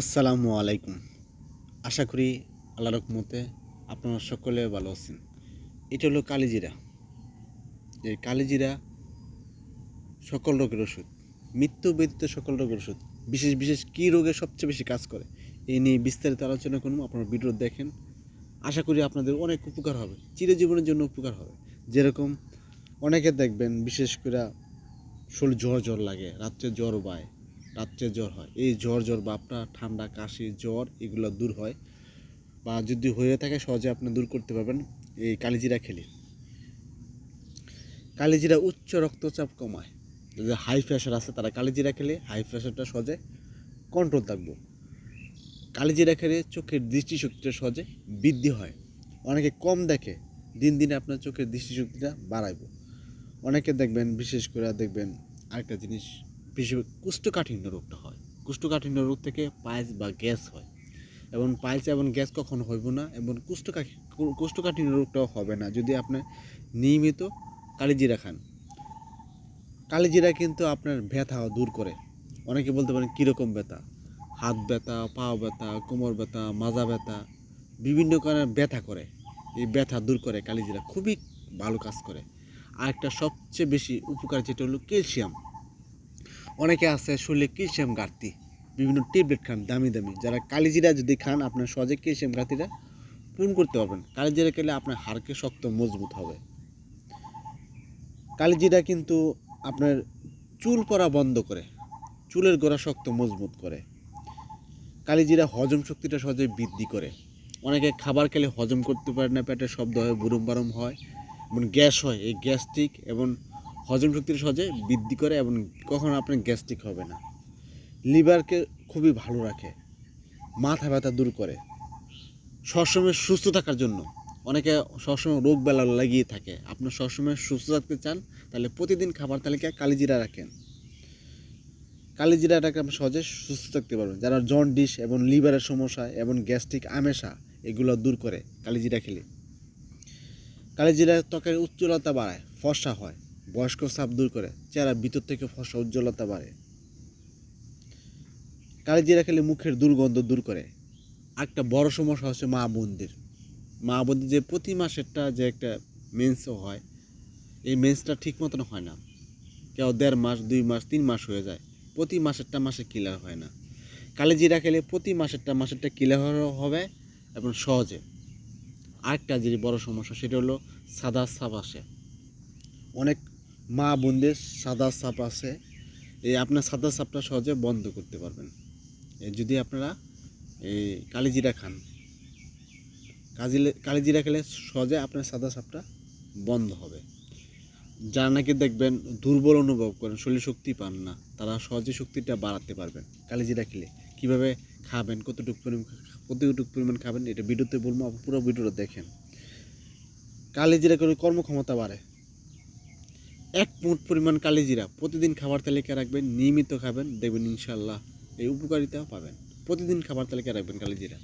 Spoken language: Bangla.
আসসালামু আলাইকুম। আশা করি আল্লাহ রকমতে আপনারা সকলে ভালো আছেন। এটা হলো কালিজিরা। এই কালিজিরা সকল রোগের ওষুধ, মৃত্যু ব্যতীত সকল রোগের ওষুধ, বিশেষ বিশেষ কী রোগে সবচেয়ে বেশি কাজ করে, এই নিয়ে বিস্তারিত আলোচনা করুন আপনারা ভিডিও দেখেন। আশা করি আপনাদের অনেক উপকার হবে, চিরজীবনের জন্য উপকার হবে। যেরকম অনেকে দেখবেন, বিশেষ করে শরীর জ্বর জ্বর লাগে, রাত্রে জ্বর বায় রাত্রে জ্বর হয়। এই জ্বর জ্বর বাপটা ঠান্ডা, কাশি, জ্বর, এগুলো দূর হয়। বা যদি হয়ে থাকে, সহজে আপনি দূর করতে পারবেন এই কালিজিরা খেলে। কালিজিরা উচ্চ রক্তচাপ কমায়। যদি হাই প্রেশার আছে, তারা কালিজিরা খেলে। হাই প্রেশারটা সহজে কন্ট্রোল থাকব। কালিজিরা খেলে চোখের দৃষ্টিশক্তিটা সহজে বৃদ্ধি হয়। অনেকে কম দেখে, দিন দিনে আপনার চোখের দৃষ্টিশক্তিটা বাড়াইবো। অনেকে দেখবেন, বিশেষ করে দেখবেন আরেকটা জিনিস বিশেষ কুষ্ঠকাঠিন্য রোগটা হয়। কুষ্ঠকাঠিন্য রোগ থেকে পায়েস বা গ্যাস হয়। এবং পায়েস এবং গ্যাস কখনো হইব না এবং কুষ্ঠকাঠি, কুষ্ঠকাঠিন্য রোগটাও হবে না যদি আপনি নিয়মিত কালিজিরা খান। কালিজিরা কিন্তু আপনার ব্যথা দূর করে। অনেকে বলতে পারেন, কীরকম ব্যথা? হাত ব্যথা পা ব্যথা, কোমর ব্যথা, মাজা ব্যথা, বিভিন্ন কারণে ব্যথা করে। এই ব্যথা দূর করে কালিজিরা। খুবই ভালো কাজ করে। আর একটা সবচেয়ে বেশি উপকার যেটা হলো ক্যালসিয়াম। অনেকে আছে শরীরে ক্যালসিয়াম ঘাটতি, বিভিন্ন ট্যাবলেট খান দামি দামি। যারা কালিজিরা যদি খান, আপনার সহজে ক্যালসিয়াম ঘাটতিটা পূরণ করতে পারবেন। কালিজিরা খেলে আপনার হাড়কে শক্ত, মজবুত হবে। কালিজিরা কিন্তু আপনার চুল পড়া বন্ধ করে, চুলের গোড়া শক্ত, মজবুত করে। কালিজিরা হজম শক্তিটা সহজে বৃদ্ধি করে। অনেকে খাবার খেলে হজম করতে পারে না, পেটের শব্দ হয় বুরুম বারম হয়, এবং গ্যাস হয়। এই গ্যাস্ট্রিক এবং হজম শক্তির সহজে বৃদ্ধি করে এবং কখনো আপনার গ্যাস্ট্রিক হবে না। লিভারকে খুবই ভালো রাখে, মাথা ব্যথা দূর করে। সবসময় সুস্থ থাকার জন্য। অনেকে সবসময় রোগ বেলা লাগিয়ে থাকে। আপনার সবসময় সুস্থ থাকতে চান, তাহলে প্রতিদিন খাবার তালিকায় কালিজিরা রাখেন। কালিজিরাটাকে আপনি সহজে সুস্থ থাকতে পারবেন। যারা জন্ডিস এবং লিভারের সমস্যা এবং গ্যাস্ট্রিক আমেশা, এগুলো দূর করে কালিজিরা খেলে। কালিজিরা ত্বকের উজ্জ্বলতা বাড়ায়, ফর্সা হয়। বয়স্ক চাপ দূর করে চেহারা ভিতর থেকে ফসা উজ্জ্বলতা বাড়ে। কালিজিরা খেলে মুখের দুর্গন্ধ দূর করে। একটা বড় সমস্যা হচ্ছে মা বোনদের। মা বোনদের যে প্রতি মাসেরটা যে একটা মেন্স হয়, এই মেন্সটা ঠিক মতন হয় না। কেউ দেড় মাস, দুই মাস, তিন মাস হয়ে যায়। প্রতি মাসেরটা মাসে ক্লিয়ার হয় না। কালিজিরা খেলে প্রতি মাসেরটা মাসেরটা ক্লিয়ার হবে এবং সহজে। আরেকটা যে বড় সমস্যা, সেটা হলো সাদা সাপ আসে। অনেক মা বোনদের সাদা সাপ আছে, এই আপনার সাদা সাপটা সহজে বন্ধ করতে পারবেন। যদি আপনারা এই কালিজিরা খান, কাজিলে, কালিজিরা খেলে সহজে আপনার সাদা সাপটা বন্ধ হবে। যারা নাকি দেখবেন দুর্বল অনুভব করেন, শরীর শক্তি পান না, তারা সহজে শক্তিটা বাড়াতে পারবেন কালিজিরা খেলে। কীভাবে খাবেন, কতটুকু পরিমাণ কতটুকু পরিমাণ খাবেন, এটা ভিডিওতে বলব, পুরো ভিডিওটা দেখেন। কালিজিরা করে কর্মক্ষমতা বাড়ে। এক মুঠ পরিমাণ কালিজিরা প্রতিদিন খাবার তালিকা রাখবেন, নিয়মিত খাবেন, দেখবেন ইনশাল্লাহ এই উপকারিতা পাবেন। প্রতিদিন খাবার তালিকা রাখবেন কালিজিরা